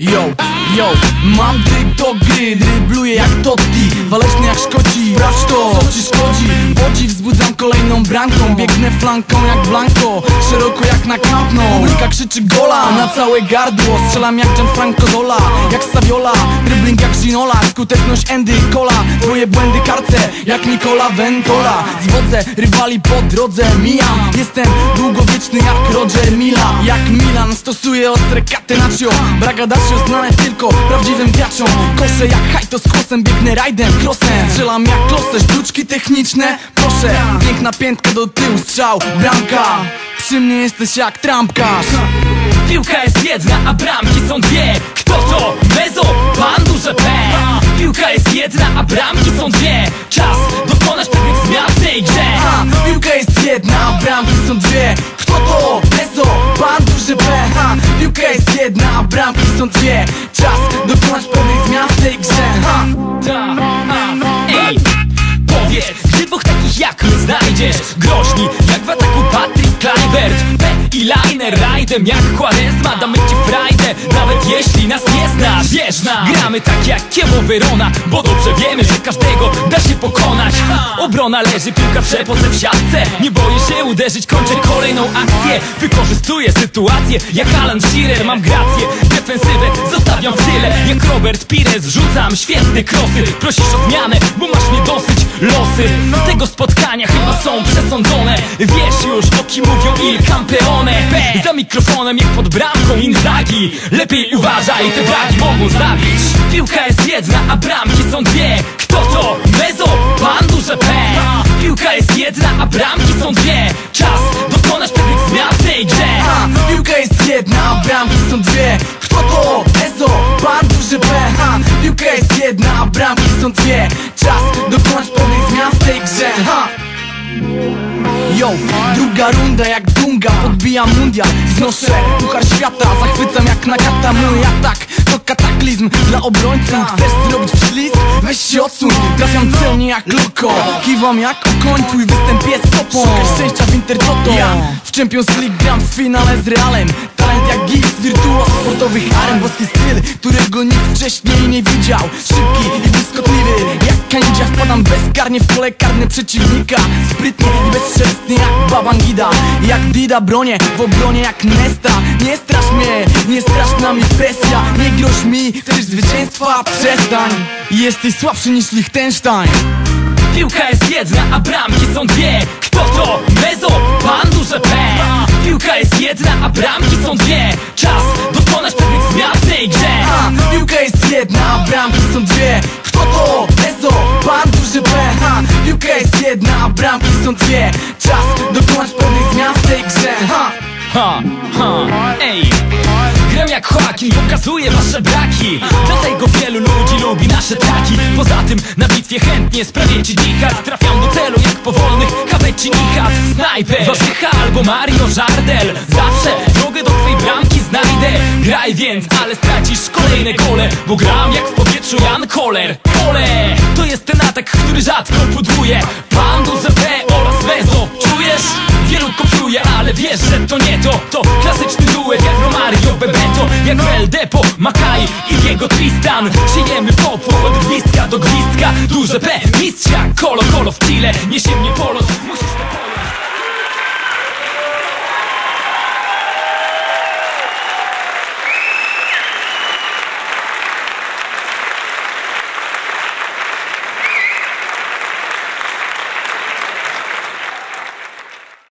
Yo, yo, mam tryb do gry, drybluję jak Totti Waleczny jak Szkoci, sprawdź to, co ci szkodzi wzbudzam kolejną bramką, biegnę flanką jak Blanco Szeroko jak na Nou, Publika krzyczy gola na całe gardło. Strzelam jak Gianfranco Zola, jak Saviola. Dribbling jak Ginola, skuteczność Andy Cola. Twoje błędy karce, jak Nicola Ventola. Zwodzę rywali po drodze, mijam. Jestem długowieczny jak Roger Mila Jak Milan, stosuję ostre catenaccio Bragadacio znane tylko prawdziwym Koszę jak hajto z kłosem, biegnę rajdem, crossem Strzelam jak klosę, sztuczki techniczne. Proszę, piękna piętka do tyłu, strzał, bramka. Przy mnie jesteś jak trampkarz. Piłka jest jedna, a bramki są dwie. Kto to? Bezo, pan duże P. Piłka jest jedna, a bramki są dwie. Czas dokonać pewnych zmian w tej grze. Piłka jest jedna, a bramki są dwie. Kto to? Ezo, pan duży P. Piłka jest jedna, a bramki są dwie Dokonać pewnych zmian w tej grze. Ha. Ta, a, ej. Powiedz, dwóch takich jak znajdziesz. Groźni, jak w ataku Patrick Kluivert. P i Liner, rajdem jak Quaresma. Damy ci frajdę, nawet jeśli nas nie znasz. Wierz nam, gramy tak jak Kiewo Verona Bo dobrze wiemy, że każdego da pokonać. Obrona leży, piłka w przepoce w siatce. Nie boję się uderzyć, kończę kolejną akcję. Wykorzystuję sytuację, jak Alan Shearer Mam grację, defensywę zostawiam w tyle Jak Robert Pires, rzucam świetne krosy. Prosisz o zmianę, bo masz mnie dosyć Losy tego spotkania chyba są przesądzone. Wiesz już, o kim mówią Il Campeone. Za mikrofonem jak pod bramką Inzaghi. Lepiej uważaj, te braki mogą zabić. Piłka jest jedna, a bramki są dwie. Kto to? Mezo, pan duże P. Piłka jest jedna, a bramki są dwie. Czas dokonać pewnych zmian w tej grze. Piłka jest jedna, a bramki są dwie. Kto to? Ezo, pan duży P. Piłka jest jedna, a bramki są dwie Czas dokonać pewnych zmian w tej grze. Ha. Yo, druga runda jak Dunga Podbijam mundial, znoszę puchar świata Zachwycam jak Nagata, mój atak To kataklizm dla obrońców. Chcesz zrobić wślizg? Weź się odsuń. Trafiam celnie jak loko Kiwam jak okoń, twój występ jest Szukaj szczęścia w Intertoto. Ja. W Champions League gram w finale z Realem. Talent jak gips, wirtuoz sportowych aren Boski styl, którego nikt wcześniej nie widział. Szybki wpadam bezkarnie w pole karne przeciwnika. Sprytnie i bezstrzelny jak Babangida. Jak Dida bronię, w obronie jak Nesta. Nie strasz mnie, nie strasz nami presja. Nie groź mi, chcesz zwycięstwa? Przestań. Jesteś słabszy niż Liechtenstein Piłka jest jedna, a bramki są dwie. Kto to? Mezo, pan duże P. Piłka jest jedna, a bramki są dwie. Czas dokonać pewnych zmian w tej grze. Piłka jest jedna, a bramki są dwie. Kto to? Ezo, pan duży ha, Piłka jest jedna, a bramki są dwie. Czas dokonać pewnych zmian w tej grze. Ha. Ha, ha, ej Gram jak Joaquin, pokazuję wasze braki. Dlatego wielu ludzi lubi nasze traki. Poza tym na bitwie chętnie sprawię ci dichat Trafiam do celu jak powolnych kaweci nichat Snajper, Warzycha albo Mario Żardel. Zawsze drogę do twej bramki znajdę. Graj więc, ale stracisz kolejne gole Bo gram jak w powietrzu Jan Koller. Pole, to jest ten atak, który rzadko pudłuje Pan Duze Makaj i jego Tristan. Siejemy popłoch od gwizdka do gwizdka. Duże P, mistrz kolo, kolo w Chile Niesie mnie polos, musisz to